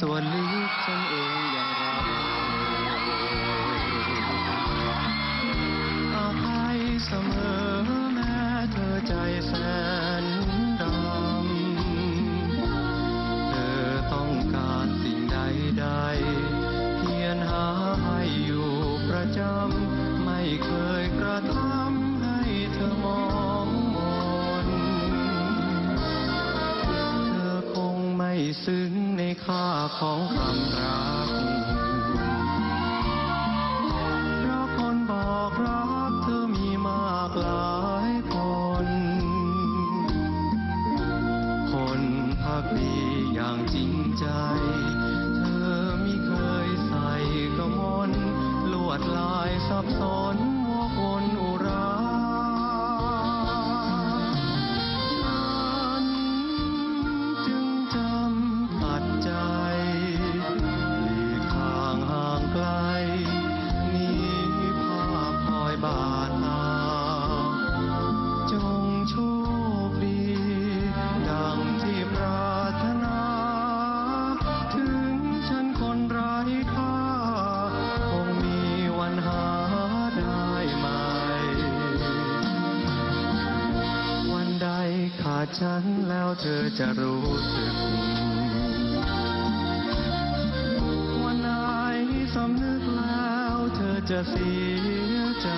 ส่วนลึกฉันเองอยังรักอภัยเสมอแม้เธอใจแสนดำเธอต้องการสิ่งใดใดเพียรหาให้อยู่ประจำไม่เคยกระทำให้เธอมองมนเธอคงไม่ซึ้งใน ค่าของคำรักเพราะคนบอกรักเธอมีมากหลายคน คนพักดีอย่างจริงใจ เธอมิเคยใส่กระมนลวดลายสับสน ดฉันแล้วเธอจะรู้สึก วันไหนสำนึกแล้วเธอจะเสียใจ